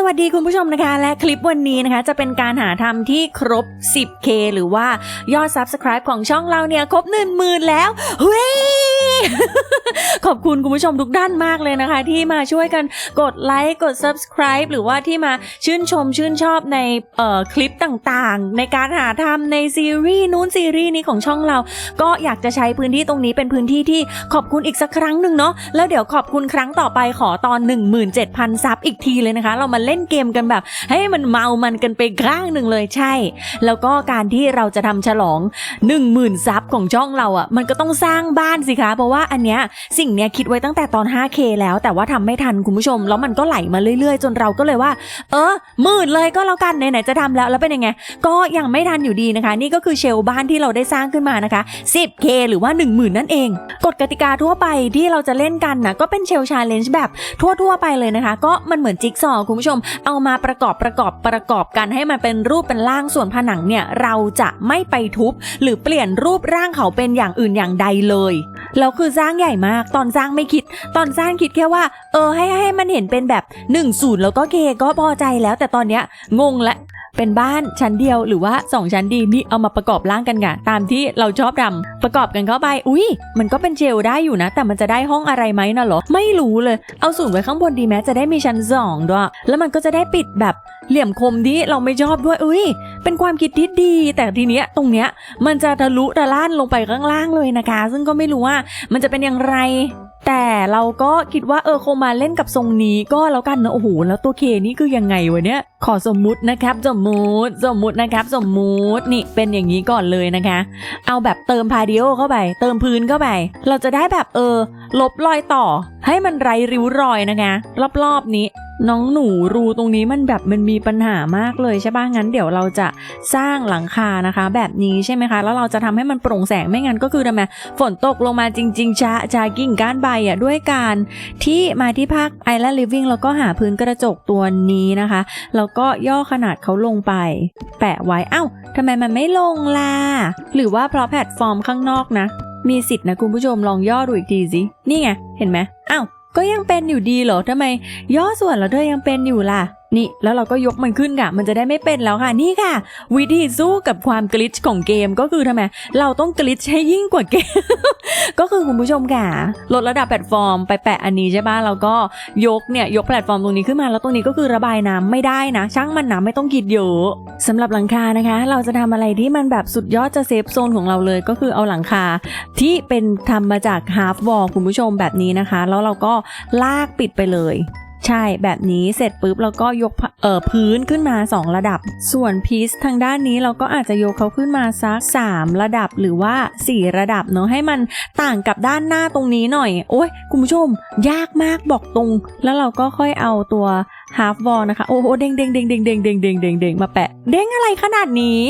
สวัสดีคุณผู้ชมนะคะและคลิปวันนี้นะคะจะเป็นการหาทำที่ครบ 10k หรือว่ายอด Subscribe ของช่องเราเนี่ย ครบ 1 0,000 แล้วเฮ้ย ขอบคุณคุณผู้ชมทุกด้านมากเลยนะคะ ที่มาช่วยกันกดไลค์กด Subscribe หรือว่าที่มาชื่นชมชื่นชอบในเอ่อคลิปต่างๆ ในการหาทำในซีรีส์นู้นซีรีส์นี้ของช่องเรา ก็อยากจะใช้พื้นที่ตรงนี้เป็นพื้นที่ที่ขอบคุณอีกสักครั้งหนึ่งเนาะแล้วเดี๋ยวขอบคุณครั้งต่อไปขอตอน 17,000 ซับอีกทีเลยนะคะ เรามาเล่นเกมกันแบบ ให้มันเมามันกันไปข้างหนึ่งเลยใช่ แล้วก็การที่เราจะทำฉลอง 10,000 ซับของช่องเราอะ่ะมันก็ต้องสร้างบ้านสิคะเพราะว่าอันเนี้ยสิ่งเนี้ยคิดไว้ตั้งแต่ตอน 5K แล้วแต่ว่าทำไม่ทันคุณผู้ชม แล้วมันก็ไหลมาเรื่อยๆ จนเราก็เลยว่า เออหมื่นเลยก็แล้วกันไหนๆจะทำแล้วแล้วเป็นยังไง ก็ยังไม่ทันอยู่ดีนะคะ นี่ก็คือเชลบ้านที่เราได้สร้างขึ้นมานะคะ 10K หรือว่า 10,000 นั่นเองกฎกติกาทั่วไปที่เราจะเล่นกันนะก็เป็นเชลชาเลนจ์แบบทั่วๆไปเลยนะคะ ก็มันเหมือนจิ๊กซอว์คุณผู้ชม เอามาประกอบประกอบประกอบกันให้มันเป็นรูปเป็นร่างส่วนผนังเนี่ยเราจะไม่ไปทุบ หรือเปลี่ยนรูปร่างเขาเป็นอย่างอื่นอย่างใดเลย แล้วคือสร้างใหญ่มาก ตอนสร้างไม่คิด ตอนสร้างคิดแค่ว่า เออให้ให้มันเห็นเป็นแบบ1นศูนย์แล้วก็เคก็พอใจแล้ว แต่ตอนเนี้ยงงละ เป็นบ้านชั้นเดียวหรือว่า 2 ชั้นดีนี่เอามาประกอบร่างกันค่ะตามที่เราชอบทำประกอบกันเข้าไป อุ้ยมันก็เป็นเจลได้อยู่นะ แต่มันจะได้ห้องอะไรไหมนะหรอ ไม่รู้เลย เอาสูงไว้ข้างบนดีไหมจะได้มีชั้นสองด้วยแล้วมันก็จะได้ปิดแบบเหลี่ยมคมที่เราไม่ชอบด้วยอุ้ยเป็นความคิดที่ดี แต่ทีเนี้ยตรงเนี้ยมันจะทะลุทะล่านลงไปข้างล่างเลยนะคะ ซึ่งก็ไม่รู้ว่ามันจะเป็นอย่างไร แต่เราก็คิดว่าเออคงมาเล่นกับทรงนี้ก็แล้วกันเนอะโอ้โหแล้วตัวเคนี่คือยังไงวะเนี่ยขอสมมุตินะครับสมมุติสมมุตินะครับสมมุตินี่เป็นอย่างนี้ก่อนเลยนะคะ เอาแบบเติมพาเดีโอเข้าไป เติมพื้นเข้าไป เราจะได้แบบเออ ลบรอยต่อ ให้มันไร้ริ้วรอยนะคะรอบๆนี้ น้องหนูรูตรงนี้มันแบบมันมีปัญหามากเลยใช่ปะงั้นเดี๋ยวเราจะสร้างหลังคานะคะ แบบนี้ใช่ไหมคะ แล้วเราจะทำให้มันโปร่งแสงไม่งั้นก็คือทำไมฝนตกลงมาจริงๆจะจะกิ่งก้านใบอะด้วยการที่มาที่ภาค Island Living แล้วก็หาพื้นกระจกตัวนี้นะคะ แล้วก็ย่อขนาดเขาลงไป แปะไว้เอ้าทำไมมันไม่ลงล่ะหรือว่าเพราะแพลตฟอร์มข้างนอกนะ มีสิทธิ์นะคุณผู้ชมลองย่อดูอีกทีสินี่ไงเห็นไหมอ้าว ก็ยังเป็นอยู่ดีเหรอทำไม ย่อส่วนแล้วเธอยังเป็นอยู่ล่ะ นี่แล้วเราก็ยกมันขึ้นค่ะ มันจะได้ไม่เป็นแล้วค่ะ นี่ค่ะ วิธีสู้กับความกลิชของเกมก็คือทำไมเราต้องกลิชให้ยิ่งกว่าเกม ก็คือคุณผู้ชมค่ะลดระดับแพลตฟอร์มไปแปะอันนี้ใช่ปะแล้วก็ยกเนี่ยยกแพลตฟอร์มตรงนี้ขึ้นมาแล้วตรงนี้ก็คือระบายน้ำไม่ได้นะ ช่างมันนะไม่ต้องคิดเยอะสำหรับหลังคานะคะ เราจะทำอะไรที่มันแบบสุดยอดจะเซฟโซนของเราเลยก็คือเอาหลังคา ที่เป็นทำมาจากฮาร์ฟวอลคุณผู้ชมแบบนี้นะคะ แล้วเราก็ลากปิดไปเลย ใช่แบบนี้เสร็จปุ๊บเราก็ยกเอ่อพื้นขึ้นมา 2 ระดับ ส่วนพีซทางด้านนี้เราก็อาจจะยกเขาขึ้นมาสัก 3 ระดับหรือว่า 4 ระดับเนาะให้มันต่างกับด้านหน้าตรงนี้หน่อย โอ้ยคุณผู้ชม ยากมากบอกตรง แล้วเราก็ค่อยเอาตัว half wall นะคะ โอ้โหเด้งเด้งเด้งเด้งเด้งเด้งเด้งเด้งเด้งมาแปะ เด้งอะไรขนาดนี้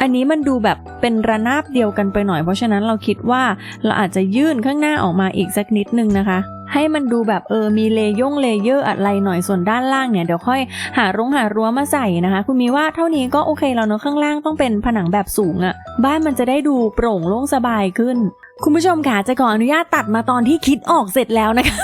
อันนี้มันดูแบบเป็นระนาบเดียวกันไปหน่อย เพราะฉะนั้นเราคิดว่าเราอาจจะยื่นข้างหน้าออกมาอีกสักนิดนึงนะคะ ให้มันดูแบบเออมีเลย่งเลเยอร์อะไรหน่อยส่วนด้านล่างเนี่ยเดี๋ยวค่อยหารงหารั้วมาใส่นะคะ คุณมีว่าเท่านี้ก็โอเคแล้วเนาะข้างล่างต้องเป็นผนังแบบสูงอะ่ะ บ้านมันจะได้ดูโปร่งโล่งสบายขึ้น คุณผู้ชมค่ะจะขออนุญาตตัดมาตอนที่คิดออกเสร็จแล้วนะคะ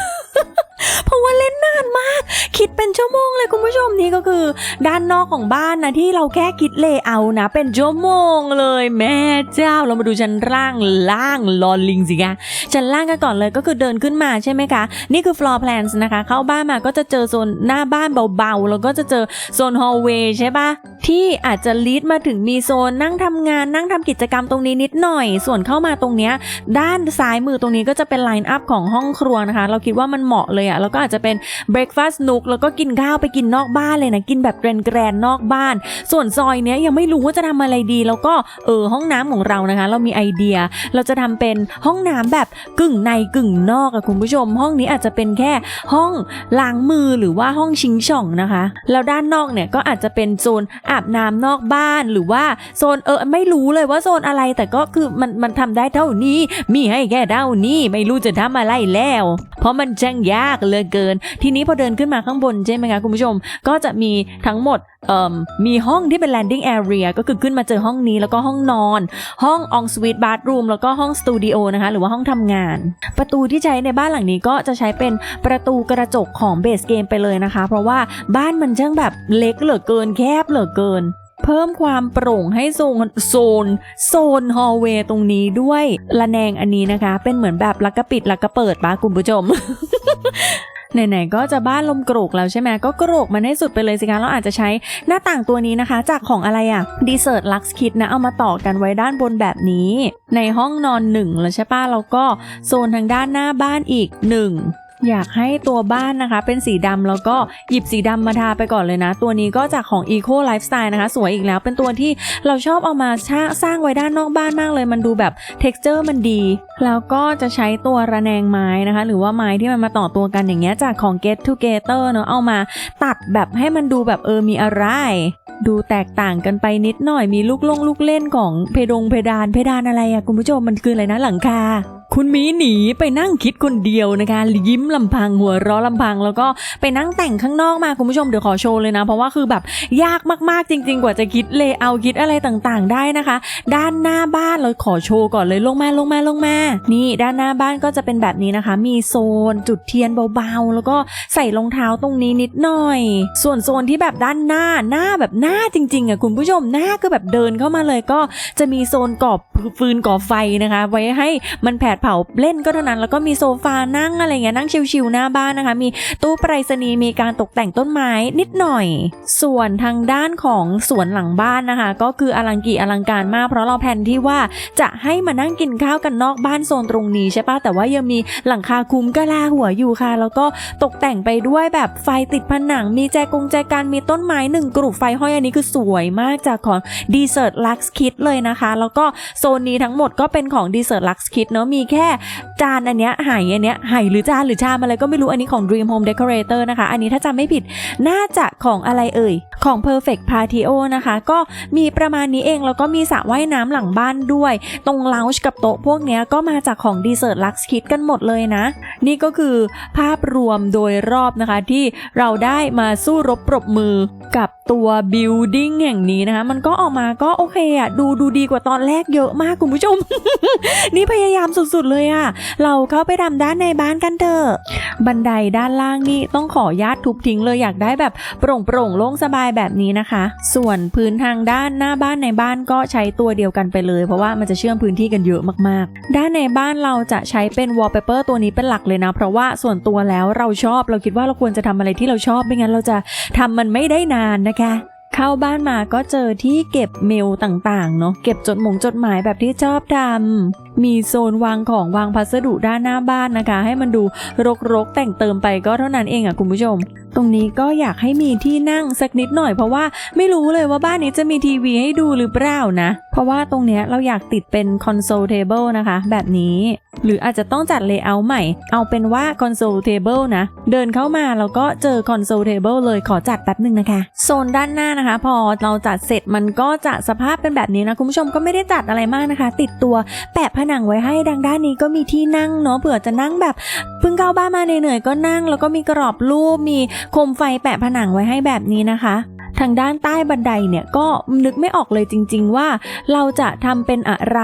เพราะว่าเล่นนานมาก คิดเป็นชั่วโมงเลยคุณผู้ชมนี่ก็คือ ด้านนอกของบ้านนะที่เราแค่คิดเลเอร์นะ เป็นชั่วโมงเลยแม่เจ้าเรามาดูชั้นล่างล่างลอลิงสิคะชั้นล่างกันก่อนเลยก็คือเดินขึ้นมาใช่ไหมคะ นี่คือ floor plans นะคะ เข้าบ้านมาก็จะเจอโซนหน้าบ้านเบาๆ แล้วก็จะเจอโซน hallway ใช่ปะที่อาจจะลีดมาถึงมีโซนนั่งทำงานนั่งทำกิจกรรมตรงนี้นิดหน่อย ส่วนเข้ามาตรงเนี้ยด้านซ้ายมือตรงนี้ก็จะเป็นไลน์อัพของห้องครัวนะคะ เราคิดว่ามันเหมาะเลยอะแล้วก็อาจจะเป็น breakfast nook แล้วก็กินข้าวไปกินนอกบ้านเลยนะกินแบบแกรนๆนอกบ้าน ส่วนซอยเนี้ยยังไม่รู้ว่าจะทำอะไรดี แล้วก็เออห้องน้ำของเรานะคะ เรามีไอเดียเราจะทำเป็นห้องน้ำแบบกึ่งในกึ่งนอกอะคุณผู้ชม ห้องนี้อาจจะเป็นแค่ห้องล้างมือหรือว่าห้องชิงช่องนะคะ แล้วด้านนอกเนี่ยก็อาจจะเป็นโซนอาบน้ำนอกบ้านหรือว่าโซนเออไม่รู้เลยว่าโซนอะไรแต่ก็คือมันมันทำได้เท่านี้ มีให้แค่เท่านี้ไม่รู้จะทำอะไรแล้ว เพราะมันช่างยากเลือเกิน ทีนี้พอเดินขึ้นมาข้างบนใช่ไหมคะคุณผู้ชม ก็จะมีทั้งหมดมมีห้องที่เป็น landing area ก็คือขึ้นมาเจอห้องนี้แล้วก็ห้องนอน ห้อง en suite bathroom แล้วก็ห้องสตูดิโอนะคะ หรือว่าห้องทำงาน ประตูที่ใช้ในบ้านหลังนี้ก็จะใช้เป็นประตูกระจกของเบสเกมไปเลยนะคะ เพราะว่าบ้านมันช่างแบบเล็กเหลือเกินแคบเหลือเกิน เพิ่มความโปร่งให้โซนโซนโซนฮอลเวย์ตรงนี้ด้วยระแนงอันนี้นะคะ เป็นเหมือนแบบลักกะปิดลักกะเปิดปะคุณผู้ชมไหนๆก็จะบ้านลมโกรกแล้วใช่ไหมก็โกรกมันให้สุดไปเลยสิคะเราอาจจะใช้หน้าต่างตัวนี้นะคะ จากของอะไรอะดีเซอร์ลักซ์คิดนะ เอามาต่อกันไว้ด้านบนแบบนี้ ในห้องนอนหนึ่งแล้วใช่ปะแล้วก็โซนทางด้านหน้าบ้านอีกหนึ่ง อยากให้ตัวบ้านนะคะ เป็นสีดำแล้วก็หยิบสีดำมาทาไปก่อนเลยนะ ตัวนี้ก็จากของ Eco Lifestyle นะคะ สวยอีกแล้วเป็นตัวที่เราชอบเอามาสร้างไว้ด้านนอกบ้านมากเลย มันดูแบบ texture มันดี แล้วก็จะใช้ตัวระแนงไม้นะคะ หรือว่าไม้ที่มันมาต่อตัวกันอย่างเงี้ยจากของ Get Together เนอะเอามาตัดแบบให้มันดูแบบเออมีอะไรดูแตกต่างกันไปนิดหน่อยมีลูกลงลูกเล่นของเพดงเพดานเพดานอะไรอะคุณผู้ชมมันคืออะไรนะหลังคา คุณมีหนีไปนั่งคิดคนเดียวนะคะยิ้มลำพังหัวเราะลำพัง แล้วก็ไปนั่งแต่งข้างนอกมาคุณผู้ชมเดี๋ยวขอโชว์เลยนะ เพราะว่าคือแบบยากมากๆจริง ๆ กว่าจะคิดเลเยอร์คิดอะไรต่างๆ ได้นะคะ ด้านหน้าบ้านเราขอโชว์ก่อนเลยลงมาลงมาลงมา นี่ด้านหน้าบ้านก็จะเป็นแบบนี้นะคะ มีโซนจุดเทียนเบาๆ แล้วก็ใส่รองเท้าตรงนี้นิดหน่อย ส่วนโซนที่แบบด้านหน้าหน้าแบบหน้าจริงๆอะคุณผู้ชมหน้าก็แบบเดินเข้ามาเลยก็จะมีโซนก่อฟืนก่อไฟนะคะ ไว้ให้มันแผดเผาเล่นก็เท่านั้น แล้วก็มีโซฟานั่งอะไรเงี้ยนั่งชิวๆหน้าบ้านนะคะ มีตู้ไปรษณีย์มีการตกแต่งต้นไม้นิดหน่อย ส่วนทางด้านของสวนหลังบ้านนะคะ ก็คืออลังกีอลังการมาก เพราะเราแผนที่ว่าจะให้มานั่งกินข้าวกันนอกบ้านโซนตรงนี้ใช่ปะแต่ว่ายังมีหลังคาคุ้มกะลาหัวอยู่ค่ะ แล้วก็ตกแต่งไปด้วยแบบไฟติดผนัง มีแจกงแจกันมีต้นไม้หนึ่งกลุ่มไฟห้อยอันนี้คือสวยมากจากของ Desert Lux Kit เลยนะคะ แล้วก็โซนนี้ทั้งหมดก็เป็นของ Desert Lux Kit เนอะมีแค่ จานอันเนี้ยไหอันเนี้ยไหหรือจานหรือชามอะไรก็ไม่รู้อันนี้ของ Dream Home Decorator นะคะ อันนี้ถ้าจำไม่ผิดน่าจะของอะไรเอ่ย ของ Perfect Patio นะคะ ก็มีประมาณนี้เอง แล้วก็มีสระว่ายน้ำหลังบ้านด้วย ตรงเลาช์กับโต๊ะพวกเนี้ยก็มาจากของ Desert Lux Kit กันหมดเลยนะ นี่ก็คือภาพรวมโดยรอบนะคะที่เราได้มาสู้รบปรบมือกับตัว building แห่งนี้นะคะ มันก็ออกมาก็โอเคอะดูดูดีกว่าตอนแรกเยอะมากคุณผู้ชม นี่พยายามสุดๆเลยอะเราเข้าไปดำด้านในบ้านกันเถอะบันไดด้านล่างนี่ต้องขอญาตทุบทิ้งเลยอยากได้แบบโปร่งโปร่งโล่งสบายแบบนี้นะคะ ส่วนพื้นทางด้านหน้าบ้านในบ้านก็ใช้ตัวเดียวกันไปเลย เพราะว่ามันจะเชื่อมพื้นที่กันเยอะมากๆ ด้านในบ้านเราจะใช้เป็น wallpaper ตัวนี้เป็นหลักเลยนะ เพราะว่าส่วนตัวแล้วเราชอบเราคิดว่าเราควรจะทำอะไรที่เราชอบไม่งั้นเราจะทำมันไม่ได้นานนะคะเข้าบ้านมาก็เจอที่เก็บเมลต่างๆ เนาะเก็บจดหมงจดหมายแบบที่ชอบทำมีโซนวางของวางพัสดุด้านหน้าบ้านนะคะ ให้มันดูรกๆ แต่งเติมไปก็เท่านั้นเองอะคุณผู้ชม ตรงนี้ก็อยากให้มีที่นั่งสักนิดหน่อยเพราะว่าไม่รู้เลยว่าบ้านนี้จะมีทีวีให้ดูหรือเปล่านะ เพราะว่าตรงเนี้ยเราอยากติดเป็นคอนโซลเทเบิลนะคะ แบบนี้ หรืออาจจะต้องจัดเลเยอร์ใหม่ เอาเป็นว่าคอนโซลเทเบิลนะ เดินเข้ามาแล้วก็เจอคอนโซลเทเบิลเลยขอจัดแป๊บหนึ่งนะคะโซนด้านหน้านะคะ พอเราจัดเสร็จมันก็จะสภาพเป็นแบบนี้นะคุณผู้ชมก็ไม่ได้จัดอะไรมากนะคะ ติดตัวแปะผผนังไว้ให้ดังด้านนี้ก็มีที่นั่งเนาะเผื่อจะนั่งแบบเพิ่งเข้าบ้านมาเหนื่อยๆก็นั่ง แล้วก็มีกรอบรูปมีโคมไฟแปะผนังไว้ให้แบบนี้นะคะทางด้านใต้บันไดเนี่ยก็นึกไม่ออกเลยจริง ๆ ว่าเราจะทำเป็นอะไร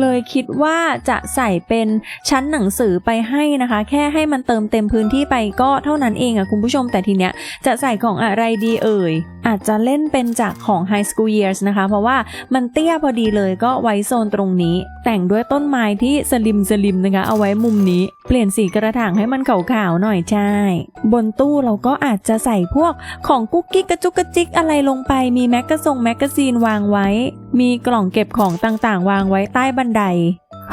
เลยคิดว่าจะใส่เป็นชั้นหนังสือไปให้นะคะ แค่ให้มันเติมเต็มพื้นที่ไปก็เท่านั้นเองอะคุณผู้ชมแต่ทีเนี้ยจะใส่ของอะไรดีเอ่ย อาจจะเล่นเป็นจากของ High School Years นะคะ เพราะว่ามันเตี้ยพอดีเลยก็ไว้โซนตรงนี้ แต่งด้วยต้นไม้ที่สลิมสลิมนะคะ เอาไว้มุมนี้ เปลี่ยนสีกระถางให้มันขาวๆหน่อยใช่บนตู้เราก็อาจจะใส่พวกของกุ๊กกิ๊กกระจุกกระจิกอะไรลงไปมีแมกกาซงแมกกาซีนวางไว้ มีกล่องเก็บของต่างๆ วางไว้ใต้บันได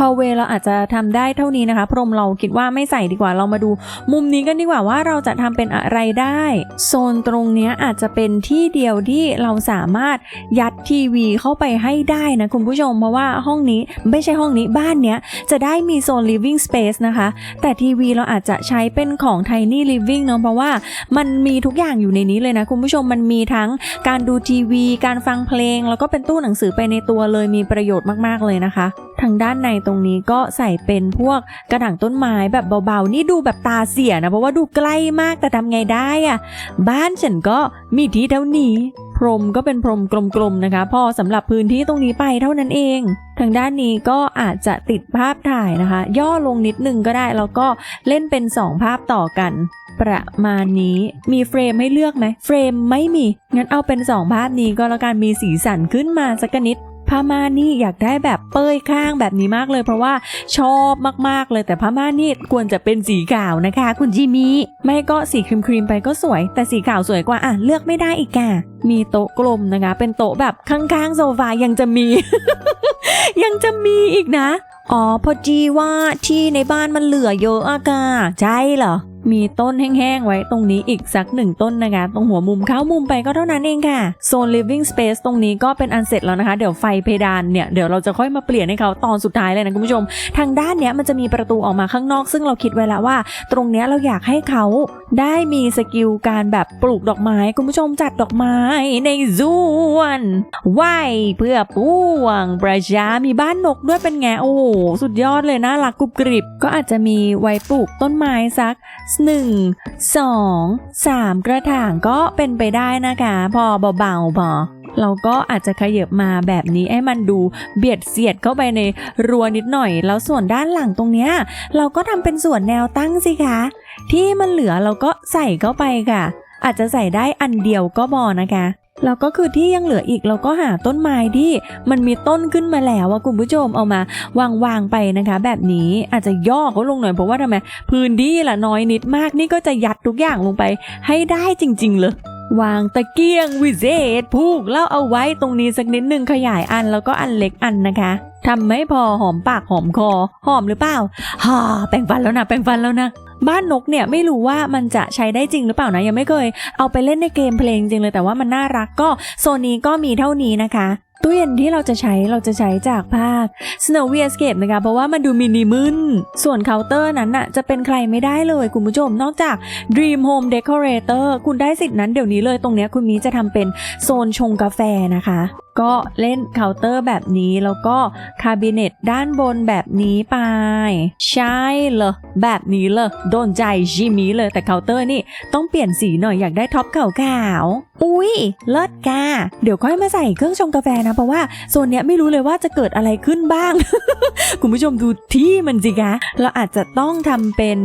ฮอเวเราอาจจะทำได้เท่านี้นะคะ พรมเราคิดว่าไม่ใส่ดีกว่าเรามาดู มุมนี้กันดีกว่าว่าเราจะทำเป็นอะไรได้ โซนตรงนี้อาจจะเป็นที่เดียวที่เราสามารถยัดทีวีเข้าไปให้ได้นะคุณผู้ชมเพราะว่าห้องนี้ไม่ใช่ห้องนี้บ้านเนี้ยจะได้มีโซน living space นะคะ แต่ทีวีเราอาจจะใช้เป็นของ tiny living เนาะเพราะว่ามันมีทุกอย่างอยู่ในนี้เลยนะคุณผู้ชมมันมีทั้งการดูทีวี การฟังเพลง แล้วก็เป็นตู้หนังสือไปในตัวเลยมีประโยชน์มาก ๆ เลยนะคะ ทางด้านในตรงนี้ก็ใส่เป็นพวกกระถางต้นไม้แบบเบาๆ นี่ดูแบบตาเสียนะ เพราะว่าดูใกล้มากแต่ทำไงได้อะบ้านฉันก็มีที่เท่านี้พรมก็เป็นพรมกลมๆนะคะ พอสำหรับพื้นที่ตรงนี้ไปเท่านั้นเอง ทางด้านนี้ก็อาจจะติดภาพถ่ายนะคะ ย่อลงนิดนึงก็ได้แล้วก็เล่นเป็น 2 ภาพต่อกัน ประมาณนี้มีเฟรมให้เลือกไหมเฟรมไม่มีงั้นเอาเป็น 2 ภาพนี้ก็แล้วกันมีสีสันขึ้นมาสักนิด ผ้าม่านนี่อยากได้แบบเป้ยข้างแบบนี้มากเลย เพราะว่าชอบมากๆเลยแต่ผ้าม่านนี่ควรจะเป็นสีขาวนะคะ คุณจิมีไม่ก็สีครีมครีมๆไปก็สวย แต่สีขาวสวยกว่าอะเลือกไม่ได้อีกอะมีโต๊ะกลมนะคะ เป็นโต๊ะแบบข้างๆโซฟายังจะมี ยังจะมีอีกนะ อ๋อพอดีว่าที่ในบ้านมันเหลือเยอะอากาใช่เหรอ มีต้นแห้งๆไว้ตรงนี้อีกสักหนึ่งต้นนะคะ ตรงหัวมุมเข้ามุมไปก็เท่านั้นเองค่ะ โซน living space ตรงนี้ก็เป็นอันเสร็จแล้วนะคะ เดี๋ยวไฟเพดานเนี่ย เดี๋ยวเราจะค่อยมาเปลี่ยนให้เขาตอนสุดท้ายเลยนะคุณผู้ชม ทางด้านเนี้ยมันจะมีประตูออกมาข้างนอก ซึ่งเราคิดไว้แล้วว่า ตรงเนี้ยเราอยากให้เขาได้มีสกิลการแบบปลูกดอกไม้คุณผู้ชมจัดดอกไม้ในสวนไหวเพื่อป่วงประชามีบ้านนกด้วยเป็นไงโอ้สุดยอดเลยน่ารักกรุบกริบก็อาจจะมีไว้ปลูกต้นไม้สักหนึ่งสองสามกระถางก็เป็นไปได้นะคะ พอเบาๆพอเราก็อาจจะขยับมาแบบนี้ให้มันดูเบียดเสียดเข้าไปในรั้วนิดหน่อย แล้วส่วนด้านหลังตรงเนี้ย เราก็ทำเป็นส่วนแนวตั้งสิคะ ที่มันเหลือเราก็ใส่เข้าไปค่ะ อาจจะใส่ได้อันเดียวก็พอนะคะ แล้วก็คือที่ยังเหลืออีกเราก็หาต้นไม้ที่มันมีต้นขึ้นมาแล้วว่าคุณผู้ชมเอามาวางวางๆไปนะคะ แบบนี้อาจจะย่อเขาลงหน่อยเพราะว่าทำไมพื้นที่ละน้อยนิดมากนี่ก็จะยัดทุกอย่างลงไปให้ได้จริง ๆ เลยวางตะเกียงวิเศษผูกแล้วเอาไว้ตรงนี้สักนิดหนึ่งขยายอันแล้วก็อันเล็กอันนะคะทำไม่พอหอมปากหอมคอหอมหรือเปล่าฮ่าแปรงฟันแล้วนะแปรงฟันแล้วนะ บ้านนกเนี่ยไม่รู้ว่ามันจะใช้ได้จริงหรือเปล่านะยังไม่เคย เอาไปเล่นในเกมเพลงจริงเลยแต่ว่ามันน่ารักก็โซนนี้ก็มีเท่านี้นะคะ ตู้เย็นที่เราจะใช้เราจะใช้จากภาค Snowy Escape นะคะ เพราะว่ามันดูมินิมึนส่วนเคาน์เตอร์นั้นน่ะจะเป็นใครไม่ได้เลยคุณผู้ชม นอกจาก Dream Home Decorator คุณได้สิทธิ์นั้นเดี๋ยวนี้เลยตรงเนี้ยคุณมีจะทำเป็นโซนชงกาแฟนะคะก็เล่นเคาน์เตอร์แบบนี้แล้วก็คาบิเนตด้านบนแบบนี้ไป ใช่เลยแบบนี้เลยโดนใจชิมิเลยแต่เคาน์เตอร์นี่ต้องเปลี่ยนสีหน่อยอยากได้ท็อปขาวๆอุ้ยเลิศกาเดี๋ยวค่อยมาใส่เครื่องชงกาแฟนะเพราะว่าโซนเนี้ยไม่รู้เลยว่าจะเกิดอะไรขึ้นบ้าง คุณผู้ชมดูที่มันสิคะเราอาจจะต้องทำเป็น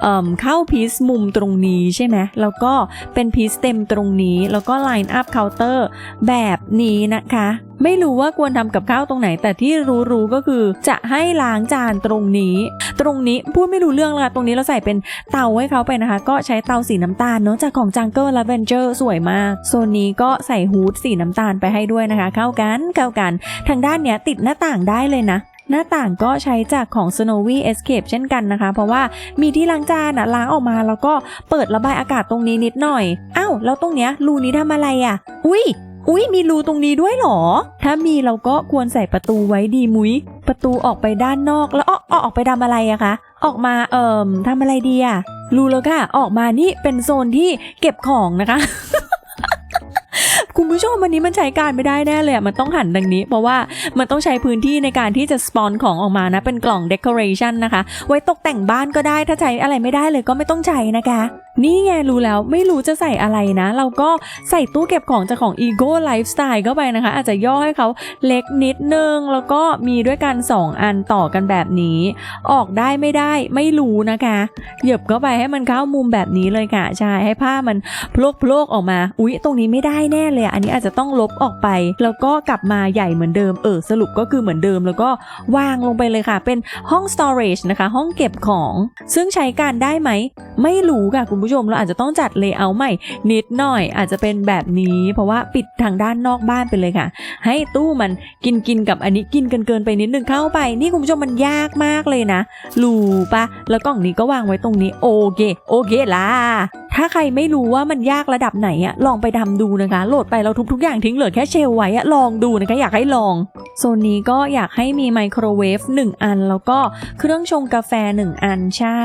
เเข้าพีซมุมตรงนี้ใช่ไหมแล้วก็เป็นพีซเต็มตรงนี้แล้วก็ไลน์อัพเคาน์เตอร์แบบนี้นะคะ ไม่รู้ว่าควรทำกับข้าวตรงไหน แต่ที่รู้ๆก็คือ จะให้ล้างจานตรงนี้ ตรงนี้พูดไม่รู้เรื่องละตรงนี้เราใส่เป็นเตาให้เขาไปนะคะ ก็ใช้เตาสีน้ำตาลเนาะจากของจังเกิลและเวนเจอร์สวยมากโซนนี้ก็ใส่ฮูดสีน้ำตาลไปให้ด้วยนะคะ เข้ากันเข้ากันทางด้านเนี้ยติดหน้าต่างได้เลยนะหน้าต่างก็ใช้จากของ Snowy Escape เช่นกันนะคะ เพราะว่ามีที่ล้างจานอะล้างออกมาแล้วก็เปิดระบายอากาศตรงนี้นิดหน่อย อ้าว แล้วตรงเนี้ยรูนี้ทำอะไรอะอุ้ย อุ้ยมีรูตรงนี้ด้วยเหรอ ถ้ามีเราก็ควรใส่ประตูไว้ดีมุ้ย ประตูออกไปด้านนอกแล้วออกออกอกไปทำอะไรอะคะ ออกมาเอ่มทำอะไรดีอะรู้แล้วค่ะ ออกมานี่เป็นโซนที่เก็บของนะคะคุณผู้ชมวันนี้มันใช้การไม่ได้แน่เลยอะมันต้องหันดังนี้ เพราะว่ามันต้องใช้พื้นที่ในการที่จะสปอนของออกมานะ เป็นกล่องเด o r a t i o n นะคะ ไว้ตกแต่งบ้านก็ได้ถ้าใช้อะไรไม่ได้เลยก็ไม่ต้องใช้นะคะ นี่ไงรู้แล้วไม่รู้จะใส่อะไรนะ เราก็ใส่ตู้เก็บของจากของ Ego Lifestyle เข้าไปนะคะ อาจจะย่อให้เขาเล็กนิดนึง แล้วก็มีด้วยกัน 2 อันต่อกันแบบนี้ ออกได้ไม่ได้ไม่รู้นะคะเหยียบเข้าไปให้มันเข้ามุมแบบนี้เลยค่ะใช่ให้ผ้ามันโพลกพลกออกมา อุ๊ย ตรงนี้ไม่ได้แน่เลยอะอันนี้อาจจะต้องลบออกไป แล้วก็กลับมาใหญ่เหมือนเดิมเออสรุปก็คือเหมือนเดิม แล้วก็วางลงไปเลยค่ะ เป็นห้อง storage นะคะ ห้องเก็บของ ซึ่งใช้การได้ไหมไม่รู้ค่ะคุณผู้ผู้ชมเราอาจจะต้องจัดเลเยอร์ใหม่นิดหน่อย อาจจะเป็นแบบนี้ เพราะว่าปิดทางด้านนอกบ้านไปเลยค่ะ ให้ตู้มันกินกินกับอันนี้กินกันเกินไปนิดนึงเข้าไป นี่คุณผู้ชมมันยากมากเลยนะรู้ปะแล้วกล่องนี้ก็วางไว้ตรงนี้โอเคโอเคล่ะถ้าใครไม่รู้ว่ามันยากระดับไหนอะลองไปทำดูนะคะ โหลดไปแล้วทุกอย่างทิ้งเหลือแค่เชลไว้อะลองดูนะคะอยากให้ลอง โซนนี้ก็อยากให้มีไมโครเวฟ1 อัน แล้วก็เครื่องชงกาแฟ 1 อันใช่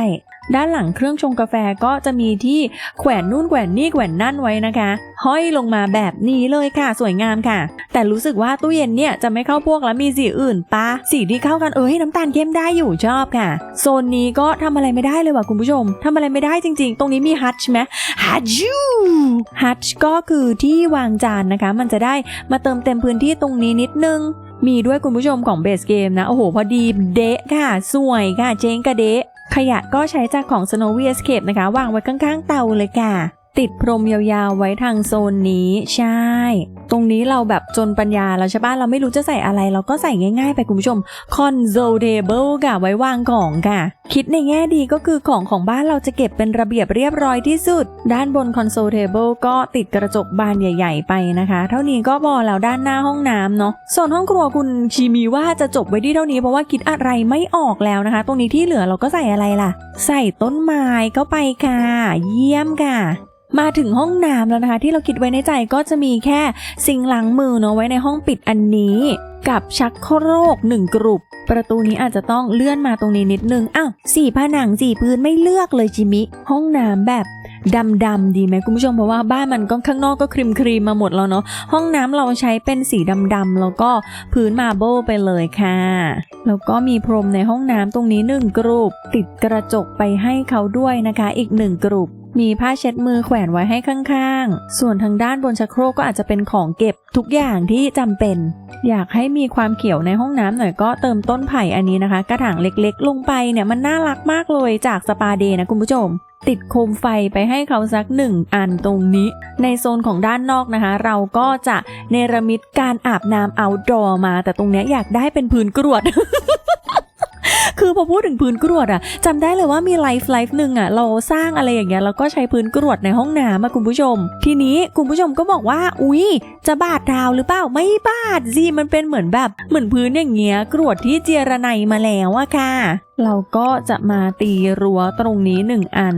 ด้านหลังเครื่องชงกาแฟก็จะมีที่แขวนนู่นแขวนนี่แขวนนั่นไว้นะคะ ห้อยลงมาแบบนี้เลยค่ะ สวยงามค่ะ แต่รู้สึกว่าตู้เย็นเนี่ยจะไม่เข้าพวกแล้วมีสีอื่นปะสีที่เข้ากันเออให้น้ำตาลเข้มได้อยู่ชอบค่ะ โซนนี้ก็ทำอะไรไม่ได้เลยว่ะคุณผู้ชมทำอะไรไม่ได้จริง ๆ ตรงนี้มีฮัทช์ไหมฮัทชูฮัทช์ก็คือที่วางจานนะคะ มันจะได้มาเติมเต็มพื้นที่ตรงนี้นิดนึงมีด้วยคุณผู้ชมของเบสเกมนะ โอ้โห พอดีเดะค่ะ สวยค่ะ เจ๊งกระเดะ ขยะก็ใช้จากของ Snowy Escape นะคะ วางไว้ข้างๆเตาเลยค่ะ ติดพรมยาวๆไว้ทางโซนนี้ใช่ ตรงนี้เราแบบจนปัญญาแล้วใช่ปะเราไม่รู้จะใส่อะไร เราก็ใส่ง่ายๆ ไปคุณผู้ชม console table ค่ะไว้วางของค่ะคิดในแง่ดีก็คือของของบ้านเราจะเก็บเป็นระเบียบเรียบร้อยที่สุด ด้านบน console table ก็ติดกระจกบานใหญ่ ๆ ไปนะคะ เท่านี้ก็พอแล้วด้านหน้าห้องน้ำเนาะส่วนห้องครัวคุณชีมีว่าจะจบไว้ที่เท่านี้เพราะว่าคิดอะไรไม่ออกแล้วนะคะ ตรงนี้ที่เหลือเราก็ใส่อะไรล่ะ ใส่ต้นไม้เข้าไปค่ะ เยี่ยมค่ะ มาถึงห้องน้ำแล้วนะคะ ที่เราคิดไว้ในใจก็จะมีแค่ซิงล้างมือเนาะไว้ในห้องปิดอันนี้กับชักโครกหนึ่งกรุปประตูนี้อาจจะต้องเลื่อนมาตรงนี้นิดนึง อ้าวสี่ผนังสี่พื้นไม่เลือกเลยจิมิ ห้องน้ำแบบดำๆดีไหมคุณผู้ชมเพราะว่าบ้านมันก็ข้างนอกก็ครีมครีมๆมาหมดแล้วเนาะห้องน้ำเราใช้เป็นสีดำๆแล้วก็พื้นมาร์เบิลไปเลยค่ะ แล้วก็มีพรมในห้องน้ำตรงนี้หนึ่งกรุปติดกระจกไปให้เขาด้วยนะคะ อีกหนึ่งกรุป มีผ้าเช็ดมือแขวนไว้ให้ข้างๆ ส่วนทางด้านบนชักโครกก็อาจจะเป็นของเก็บทุกอย่างที่จำเป็น อยากให้มีความเขียวในห้องน้ำหน่อยก็เติมต้นไผ่อันนี้นะคะ กระถางเล็กๆ ลงไปเนี่ยมันน่ารักมากเลยจากสปาเดย์นะคุณผู้ชมติดโคมไฟไปให้เขาสักหนึ่งอันตรงนี้ ในโซนของด้านนอกนะคะ เราก็จะเนรมิตการอาบน้ำ outdoor มา แต่ตรงนี้อยากได้เป็นพื้นกรวด คือพอพูดถึงพื้นกรวดอะจำได้เลยว่ามีไลฟ์ไลฟ์หนึ่งอะเราสร้างอะไรอย่างเงี้ยแล้วก็ใช้พื้นกรวดในห้องน้ำอะคุณผู้ชม ทีนี้คุณผู้ชมก็บอกว่า อุ๊ย จะบาดเท้าหรือเปล่าไม่บาดสิมันเป็นเหมือนแบบเหมือนพื้นอย่างเงี้ยกรวดที่เจรไนมาแล้วอะค่ะเราก็จะมาตีรั้วตรงนี้หนึ่งอัน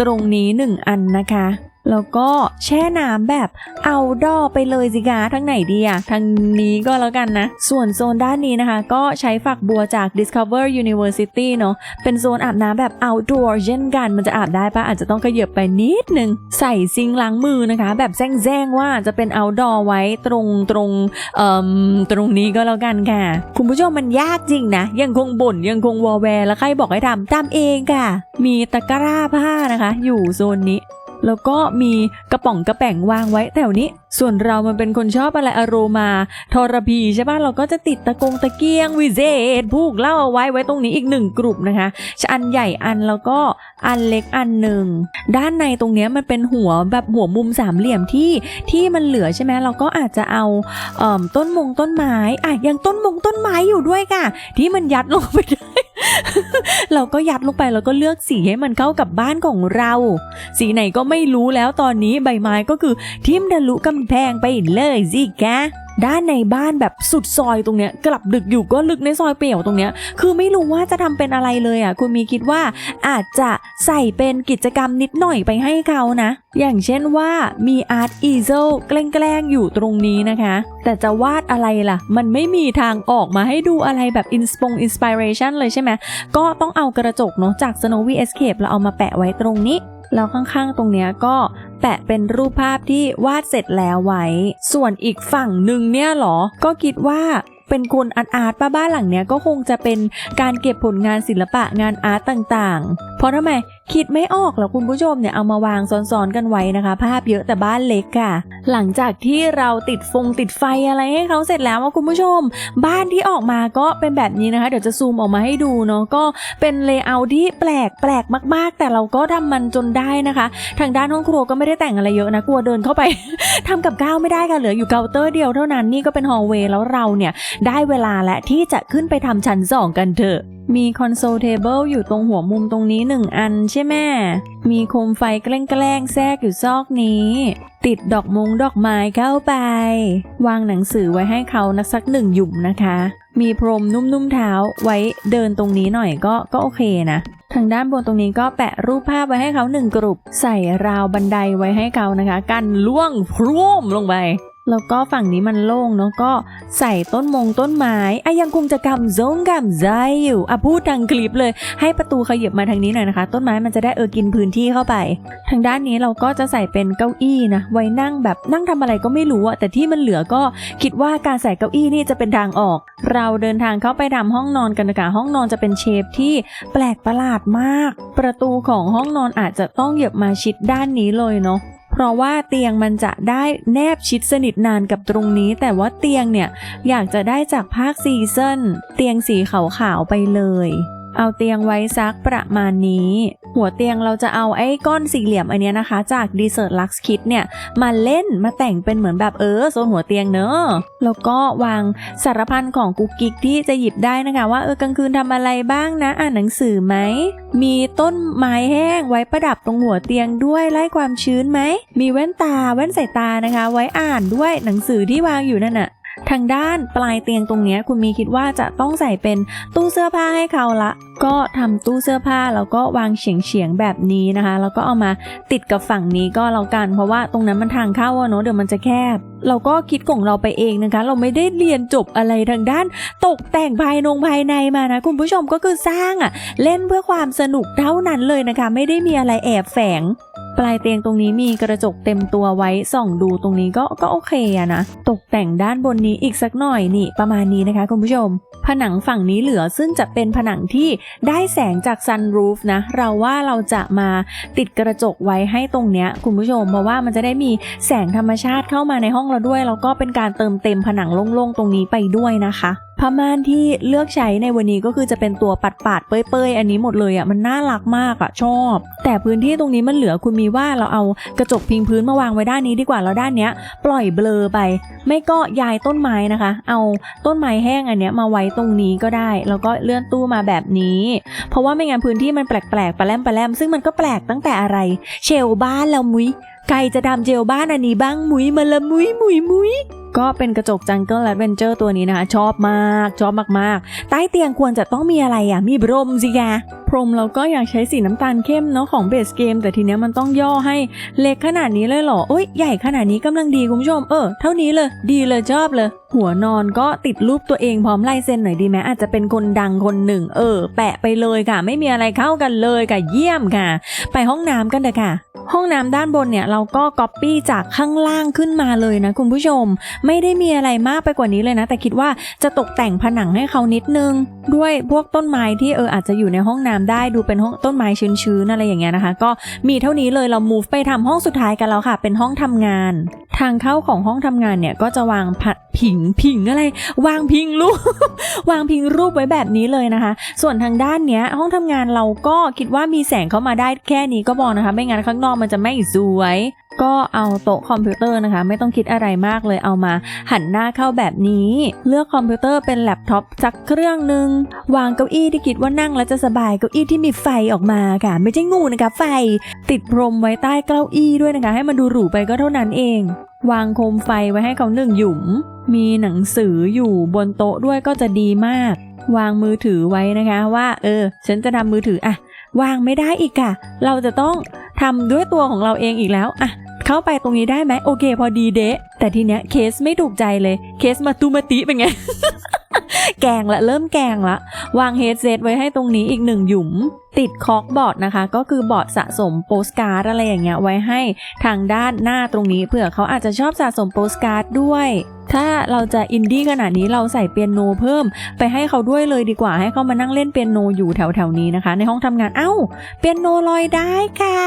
ตรงนี้หนึ่งอันนะคะ แล้วก็แช่น้ำแบบเอาดอไปเลยสิคะทั้งไหนดีอะทางนี้ก็แล้วกันนะ ส่วนโซนด้านนี้นะคะ ก็ใช้ฝักบัวจาก Discover University เนาะเป็นโซนอาบน้ำแบบ outdoor เช่นกันมันจะอาบได้ปะอาจจะต้องขยับไปนิดนึง ใส่ซิงล้างมือนะคะ แบบแจ้งๆว่าจะเป็น outdoor ไว้ตรงตรงเอ่มตรงนี้ก็แล้วกันค่ะ คุณผู้ชมมันยากจริงนะ ยังคงบ่นยังคงวอแวร์แล้วใครบอกให้ทำทำเองค่ะ มีตะกร้าผ้านะคะ อยู่โซนนี้ แล้วก็มีกระป๋องกระแป๋งวางไว้แถวนี้ ส่วนเรามันเป็นคนชอบอะไรอโรมาทรพีใช่ป่ะเราก็จะติดตะกงตะเกียงวิเศษผูกเล่าเอาไว้ไว้ตรงนี้อีกหนึ่งกลุ่มนะคะอันใหญ่อันแล้วก็อันเล็กอันหนึ่งด้านในตรงนี้มันเป็นหัวแบบหัวมุมสามเหลี่ยมที่ที่มันเหลือใช่ไหมเราก็อาจจะเอาเอ่มต้นมงต้นไม้อะยังต้นมงต้นไม้อยู่ด้วยค่ะ ที่มันยัดลงไปได้เราก็ยัดลงไปแล้วก็เลือกสีให้มันเข้ากับบ้านของเรา สีไหนก็ไม่รู้แล้วตอนนี้ใบไม้ก็คือทิมทะลุกำแพงไปเลยสิแกด้านในบ้านแบบสุดซอยตรงเนี้ยกลับดึกอยู่ก็ลึกในซอยเปี่ยวตรงเนี้ยคือไม่รู้ว่าจะทำเป็นอะไรเลยอะคุณมีคิดว่าอาจจะใส่เป็นกิจกรรมนิดหน่อยไปให้เขานะ อย่างเช่นว่ามีอาร์ตอีเซลแกล้งๆอยู่ตรงนี้นะคะ แต่จะวาดอะไรล่ะ มันไม่มีทางออกมาให้ดูอะไรแบบอินสปงอินสปิเรชันเลยใช่ไหมก็ต้องเอากระจกเนาะจาก Snowy Escape แล้วเอามาแปะไว้ตรงนี้ แล้วข้างๆตรงเนี้ยก็แปะเป็นรูปภาพที่วาดเสร็จแล้วไว้ ส่วนอีกฝั่งหนึ่งเนี่ยหรอ ก็คิดว่าเป็นคนอาร์ตอาร์ตป้าบ้านหลังเนี้ยก็คงจะเป็นการเก็บผลงานศิลปะงานอาร์ตต่างๆ เพราะทำไมคิดไม่ออกเหรอคุณผู้ชมเนี่ยเอามาวางซ้อนๆกันไว้นะคะ ภาพเยอะแต่บ้านเล็กค่ะ หลังจากที่เราติดฟงติดไฟอะไรให้เขาเสร็จแล้วว่าคุณผู้ชม บ้านที่ออกมาก็เป็นแบบนี้นะคะ เดี๋ยวจะซูมออกมาให้ดูเนาะก็เป็นเลเยอร์ที่แปลกแปลกมาก ๆ แต่เราก็ทำมันจนได้นะคะ ทางด้านห้องครัวก็ไม่ได้แต่งอะไรเยอะนะกลัวเดินเข้าไปทำกับข้าวไม่ได้ค่ะเหลืออยู่เคาน์เตอร์เดียวเท่านั้นนี่ก็เป็นฮอลล์เวย์แล้วเราเนี่ยได้เวลาและที่จะขึ้นไปทำชั้นสองกันเถอะ มีคอนโซลเทเบิลอยู่ตรงหัวมุมตรงนี้หนึ่งอันใช่ไหมมีโคมไฟแกล้งแทรกอยู่ซอกนี้ ติดดอกมงดอกไม้เข้าไป วางหนังสือไว้ให้เขานักสักหนึ่งหยุ่มนะคะ มีพรมนุ่มๆเท้าไว้เดินตรงนี้หน่อยก็ก็โอเคนะทางด้านบนตรงนี้ก็แปะรูปภาพไว้ให้เขาหนึ่งกลุ่มใส่ราวบันไดไว้ให้เขานะคะ กันล่วงพรวมลงไป แล้วก็ฝั่งนี้มันโล่งเนาะก็ใส่ต้นมงต้นไม้อะยังคงจะกำซงกำใจอยู่อะพูดทางคลิปเลย ให้ประตูขยับมาทางนี้หน่อยนะคะ ต้นไม้มันจะได้เออกินพื้นที่เข้าไป ทางด้านนี้เราก็จะใส่เป็นเก้าอี้นะไว้นั่งแบบนั่งทำอะไรก็ไม่รู้อะแต่ที่มันเหลือก็คิดว่าการใส่เก้าอี้นี่จะเป็นทางออก เราเดินทางเข้าไปทำห้องนอนกันนะคะห้องนอนจะเป็นเชฟที่แปลกประหลาดมาก ประตูของห้องนอนอาจจะต้องเหยียบมาชิดด้านนี้เลยเนาะ เพราะว่าเตียงมันจะได้แนบชิดสนิทนานกับตรงนี้ แต่ว่าเตียงเนี่ยอยากจะได้จากภาคซีซันเตียงสีขาวๆไปเลย เอาเตียงไว้ซักประมาณนี้ หัวเตียงเราจะเอาไอ้ก้อนสี่เหลี่ยมอันเนี้ยนะคะ จาก Desert Lux Kit เนี่ยมาเล่นมาแต่งเป็นเหมือนแบบเออโซนหัวเตียงเนอะแล้วก็วางสารพันของกุ๊กกิ๊กที่จะหยิบได้นะคะว่าเออกลางคืนทำอะไรบ้างนะ อ่านหนังสือไหม มีต้นไม้แห้งไว้ประดับตรงหัวเตียงด้วยไล่ความชื้นไหม มีแว่นตาแว่นสายตานะคะ ไว้อ่านด้วยหนังสือที่วางอยู่นั่นน่ะ ทางด้านปลายเตียงตรงนี้คุณมีคิดว่าจะต้องใส่เป็นตู้เสื้อผ้าให้เขาละ ก็ทำตู้เสื้อผ้าแล้วก็วางเฉียงเฉียงๆแบบนี้นะคะ แล้วก็เอามาติดกับฝั่งนี้ก็แล้วกัน เพราะว่าตรงนั้นมันทางเข้าเนาะเดี๋ยวมันจะแคบ เราก็คิดของเราไปเองนะคะ เราไม่ได้เรียนจบอะไรทางด้านตกแต่งภายนงภายในมานะ คุณผู้ชมก็คือสร้างอะเล่นเพื่อความสนุกเท่านั้นเลยนะคะ ไม่ได้มีอะไรแอบแฝงปลายเตียงตรงนี้มีกระจกเต็มตัวไว้ส่องดูตรงนี้ก็ก็โอเคอะนะ ตกแต่งด้านบนนี้อีกสักหน่อยนี่ประมาณนี้นะคะคุณผู้ชม ผนังฝั่งนี้เหลือซึ่งจะเป็นผนังที่ได้แสงจากซันรูฟนะ เราว่าเราจะมาติดกระจกไว้ให้ตรงเนี้ยคุณผู้ชมเพราะว่ามันจะได้มีแสงธรรมชาติเข้ามาในห้องเราด้วย แล้วก็เป็นการเติมเต็มผนังโล่งๆตรงนี้ไปด้วยนะคะผ้าม่านที่เลือกใช้ในวันนี้ก็คือจะเป็นตัวปัดปาดเป้ยๆ อันนี้หมดเลยอะมันน่ารักมากอะชอบ แต่พื้นที่ตรงนี้มันเหลือคุณมีว่าเราเอากระจกพิงพื้นมาวางไว้ด้านนี้ดีกว่าแล้วด้านเนี้ย ปล่อยเบลอไป ไม่ก็ย้ายต้นไม้นะคะ เอาต้นไม้แห้งอันเนี้ยมาไว้ตรงนี้ก็ได้ แล้วก็เลื่อนตู้มาแบบนี้ เพราะว่าไม่งั้นพื้นที่มันแปลกๆปะแลมปะแลมซึ่งมันก็แปลกตั้งแต่อะไร เชลบ้านแล้วมุ้ยใครจะทำเจลบ้านอันนี้บ้างมุ้ยมาละมุ้ยมุ้ยมุ้ย ก็เป็นกระจกจังเกิลแอดเวนเจอร์ตัวนี้นะคะ ชอบมากชอบมากๆ ใต้เตียงควรจะต้องมีอะไรอะ มีพรมสิกพรมเราก็อยากใช้สีน้ำตาลเข้มเนาะของเบสเกม แต่ทีเนี้ยมันต้องย่อให้เล็กขนาดนี้เลยเหรอโอ้ยใหญ่ขนาดนี้กำลังดีคุณผู้ชมเออเท่านี้เลย ดีเลยชอบเลย หัวนอนก็ติดรูปตัวเองพร้อมลายเซ็นหน่อยดีไหมอาจจะเป็นคนดังคนหนึ่ง เออ แปะไปเลยค่ะ ไม่มีอะไรเข้ากันเลยค่ะเยี่ยมค่ะ ไปห้องน้ำกันเถอะค่ะ ห้องน้ำด้านบนเนี่ยเราก็ก๊อปปี้จากข้างล่างขึ้นมาเลยนะคุณผู้ชม ไม่ได้มีอะไรมากไปกว่านี้เลยนะ แต่คิดว่าจะตกแต่งผนังให้เขานิดนึง ด้วยพวกต้นไม้ที่เอออาจจะอยู่ในห้องน้ำได้ดูเป็นห้องต้นไม้ชื้นๆอะไรอย่างเงี้ยนะคะ ก็มีเท่านี้เลยเรา move ไปทำห้องสุดท้ายกันแล้วค่ะ เป็นห้องทำงาน ทางเข้าของห้องทำงานเนี่ยก็จะวางผัดผิงผิงอะไร วางพิงรูป วางพิงรูปไว้แบบนี้เลยนะคะ ส่วนทางด้านเนี้ยห้องทำงานเราก็คิดว่ามีแสงเข้ามาได้แค่นี้ก็พอนะคะ ไม่งั้นข้างนอกมันจะไม่สวย ก็เอาโต๊ะคอมพิวเตอร์นะคะ ไม่ต้องคิดอะไรมากเลยเอามาหันหน้าเข้าแบบนี้ เลือกคอมพิวเตอร์เป็นแล็ปท็อปสักเครื่องหนึ่งวางเก้าอี้ที่คิดว่านั่งแล้วจะสบายเก้าอี้ที่มีไฟออกมาค่ะ ไม่ใช่งูนะคะไฟ ติดพรมไว้ใต้เก้าอี้ด้วยนะคะ ให้มันดูหรูไปก็เท่านั้นเอง วางโคมไฟไว้ให้เขาหนึ่งหยุมมีหนังสืออยู่บนโต๊ะด้วยก็จะดีมาก วางมือถือไว้นะคะว่า เออ ฉันจะทำมือถืออะวางไม่ได้อีกอะเราจะต้อง ทำด้วยตัวของเราเองอีกแล้วอะเข้าไปตรงนี้ได้ไหมโอเค พอดีเดะแต่ทีเนี้ยเคสไม่ถูกใจเลย เคสมาตุมาติเป็นไง แกงละเริ่มแกงละ วางเฮดเซตไว้ให้ตรงนี้อีกหนึ่งหยุม ติดคอกบอร์ดนะคะ ก็คือบอร์ดสะสมโปสการ์ดอะไรอย่างเงี้ยไว้ให้ทางด้านหน้าตรงนี้เผื่อเขาอาจจะชอบสะสมโปสการ์ดด้วย ถ้าเราจะอินดี้ขนาดนี้เราใส่เปียโนเพิ่ม ไปให้เขาด้วยเลยดีกว่าให้เขามานั่งเล่นเปียโนอยู่แถวๆนี้นะคะ ในห้องทำงานเอ้า เปียโนลอยได้ค่ะ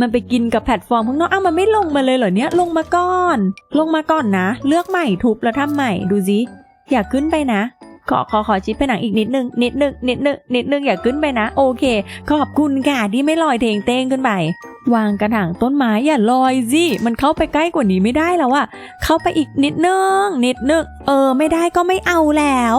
มันไปกินกับแพลตฟอร์มข้างนอกเอ้ามันไม่ลงมาเลยเหรอเนี่ยลงมาก่อน ลงมาก่อนนะ เลือกใหม่ทุบแล้วทำใหม่ดูสิอย่าขึ้นไปนะ ขอขอขอชิปผนังอีกนิดนึงนิดนึงนิดนึงนิดนึงอย่าขึ้นไปนะ โอเค ขอบคุณค่ะที่ไม่ลอยเทงเต้งขึ้นไป วางกระถางต้นไม้อย่าลอยสิมันเข้าไปใกล้กว่านี้ไม่ได้แล้วอะเข้าไปอีกนิดนึงนิดนึงเออ ไม่ได้ก็ไม่เอาแล้ว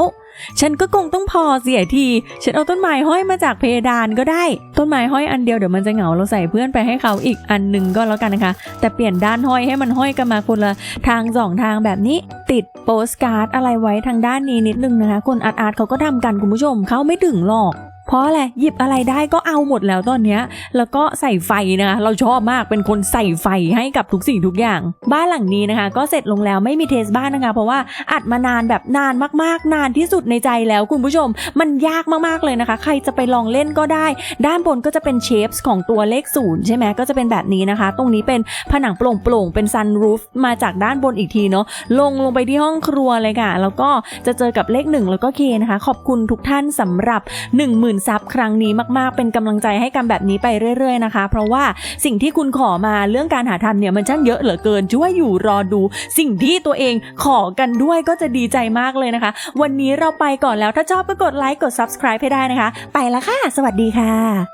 ฉันก็คงต้องพอเสียที ฉันเอาต้นไม้ห้อยมาจากเพดานก็ได้ ต้นไม้ห้อยอันเดียวเดี๋ยวมันจะเหงาเราใส่เพื่อนไปให้เขาอีกอันหนึ่งก็แล้วกันนะคะ แต่เปลี่ยนด้านห้อยให้มันห้อยกันมาคนละทางสองทางแบบนี้ ติดโปสการ์ดอะไรไว้ทางด้านนี้นิดนึงนะคะ คนอาร์ตอาร์ตเขาก็ทำกันคุณผู้ชมเขาไม่ถึงหรอก ราะอะไรหยิบอะไรได้ก็เอาหมดแล้วตอนเนี้ย แล้วก็ใส่ไฟนะคะเราชอบมากเป็นคนใส่ไฟให้กับทุกสิ่งทุกอย่าง บ้านหลังนี้นะคะ ก็เสร็จลงแล้วไม่มีเทสบ้านนะคะ เพราะว่าอัดมานานแบบนานมากๆ นานที่สุดในใจแล้วคุณผู้ชม มันยากมากๆเลยนะคะ ใครจะไปลองเล่นก็ได้ ด้านบนก็จะเป็นเชฟส์ของตัวเลขศูนย์ใช่ไหมก็จะเป็นแบบนี้นะคะ ตรงนี้เป็นผนังโปร่งๆเป็นซันรูฟมาจากด้านบนอีกทีเนาะลงลงไปที่ห้องครัวเลยค่ะ แล้วก็จะเจอกับเลขหนึ่งแล้วก็เคนะคะ ขอบคุณทุกท่านสำหรับทรัพย์ครั้งนี้มากๆ เป็นกำลังใจให้กันแบบนี้ไปเรื่อย ๆนะคะ เพราะว่าสิ่งที่คุณขอมาเรื่องการหาทำเนี่ยมันช่างเยอะเหลือเกินช่วยอยู่รอดู สิ่งที่ตัวเองขอกันด้วยก็จะดีใจมากเลยนะคะ วันนี้เราไปก่อนแล้วถ้าชอบก็กดไลค์กด subscribe ให้ได้นะคะ ไปละค่ะ สวัสดีค่ะ